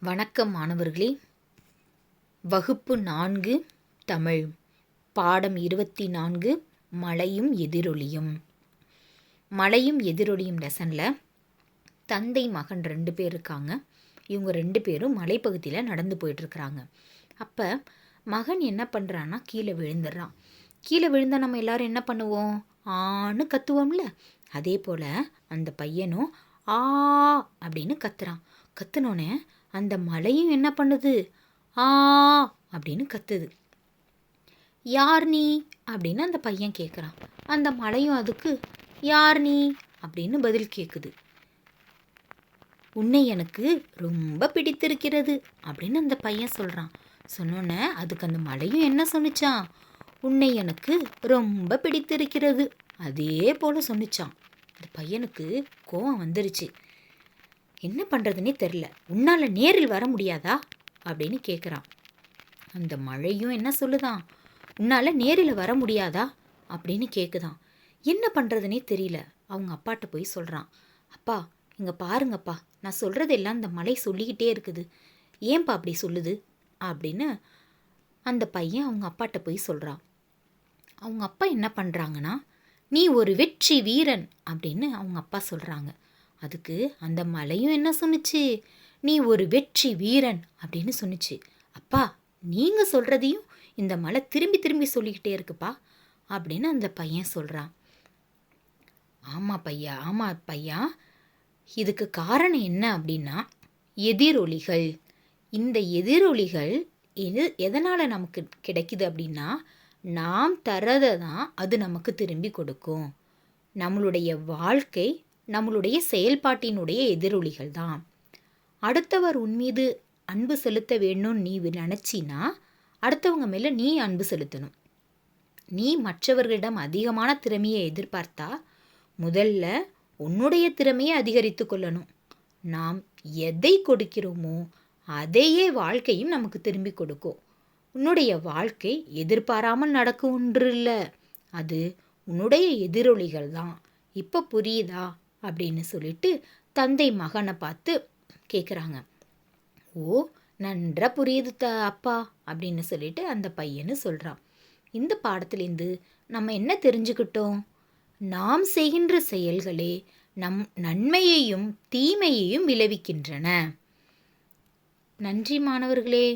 வணக்கம் மாணவர்களே. வகுப்பு நான்கு தமிழ். பாடம் இருபத்தி நான்கு மழையும் எதிரொலியும். மழையும் எதிரொலியும் லெசனில் தந்தை மகன் ரெண்டு பேர் இருக்காங்க. இவங்க ரெண்டு பேரும் மலைப்பகுதியில் நடந்து போயிட்டுருக்குறாங்க. அப்போ மகன் என்ன பண்ணுறான்னா கீழே விழுந்துடுறான். கீழே விழுந்தால் நம்ம எல்லாரும் என்ன பண்ணுவோம்? ஆன்னு கத்துவோம்ல. அதே போல் அந்த பையனும் ஆ அப்படின்னு கத்துறான். கத்துனோன்னே அந்த மலையும் என்ன பண்ணுது? ஆ அப்படின்னு கத்துது. யார் நீ? அப்படின்னு அந்த பையன் கேட்குறான் அந்த மலையும் அதுக்கு யார் நீ? அப்படின்னு பதில் கேட்குது உன்னை எனக்கு ரொம்ப பிடித்திருக்கிறது அப்படின்னு அந்த பையன் சொல்கிறான் சொன்னோன்னே அதுக்கு அந்த மலையும் என்ன சொன்னிச்சான்? உன்னை எனக்கு ரொம்ப பிடித்திருக்கிறது அதே போல் சொன்னிச்சான். அந்த பையனுக்கு கோவம் வந்துருச்சு. என்ன பண்ணுறதுனே தெரில உன்னால் நேரில் வர முடியாதா? அப்படின்னு கேட்குறான் அந்த மழையும் என்ன சொல்லுதான்? உன்னால் நேரில் வர முடியாதா? அப்படின்னு கேட்குதான் என்ன பண்ணுறதுனே தெரியல. அவங்க அப்பாட்ட போய் சொல்கிறான் அப்பா இங்கே பாருங்கப்பா. நான் சொல்கிறதெல்லாம் இந்த மலை சொல்லிக்கிட்டே இருக்குது. ஏன்பா அப்படி சொல்லுது? அப்படின்னு அந்த பையன் அவங்க அப்பாட்ட போய் சொல்கிறான் அவங்க அப்பா என்ன பண்ணுறாங்கன்னா நீ ஒரு வெற்றி வீரன் அப்படின்னு அவங்க அப்பா சொல்கிறாங்க அதுக்கு அந்த மலையும் என்ன சொன்னுச்சு? நீ ஒரு வெற்றி வீரன் அப்படின்னு சொன்னுச்சு. அப்பா நீங்கள் சொல்கிறதையும் இந்த மலை திரும்பி திரும்பி சொல்லிக்கிட்டே இருக்குப்பா அப்படின்னு அந்த பையன் சொல்கிறான் ஆமாம் பையா ஆமாம் பையா. இதுக்கு காரணம் என்ன அப்படின்னா எதிரொலிகள். இந்த எதிரொலிகள் எது எதனால் நமக்கு கிடைக்குது அப்படின்னா நாம் தரதை தான் அது நமக்கு திரும்பி கொடுக்கும். நம்மளுடைய வாழ்க்கை நம்மளுடைய செயல்பாட்டினுடைய எதிரொலிகள் தான். அடுத்தவர் உன் மீது அன்பு செலுத்த வேணும்னு நீ நினச்சின்னா அடுத்தவங்க மேலே நீ அன்பு செலுத்தணும். நீ மற்றவர்களிடம் அதிகமான திறமையை எதிர்பார்த்தா முதல்ல உன்னுடைய திறமையை அதிகரித்து கொள்ளணும். நாம் எதை கொடுக்கிறோமோ அதையே வாழ்க்கையும் நமக்கு திரும்பி கொடுக்கும். உன்னுடைய வாழ்க்கை எதிர்பாராமல் நடக்கும் ஒன்று இல்லை. அது உன்னுடைய எதிரொலிகள் தான். இப்போ புரியுதா? அப்படின்னு சொல்லிட்டு தந்தை மகனை பார்த்து கேட்குறாங்க ஓ நன்றா புரியுது த அப்பா அப்படின்னு சொல்லிட்டு அந்த பையனு சொல்கிறான் இந்த பாடத்துலேருந்து நம்ம என்ன தெரிஞ்சுக்கிட்டோம்? நாம் செய்கின்ற செயல்களே நம் நன்மையையும் தீமையையும் விளைவிக்கின்றன. நன்றி மாணவர்களே.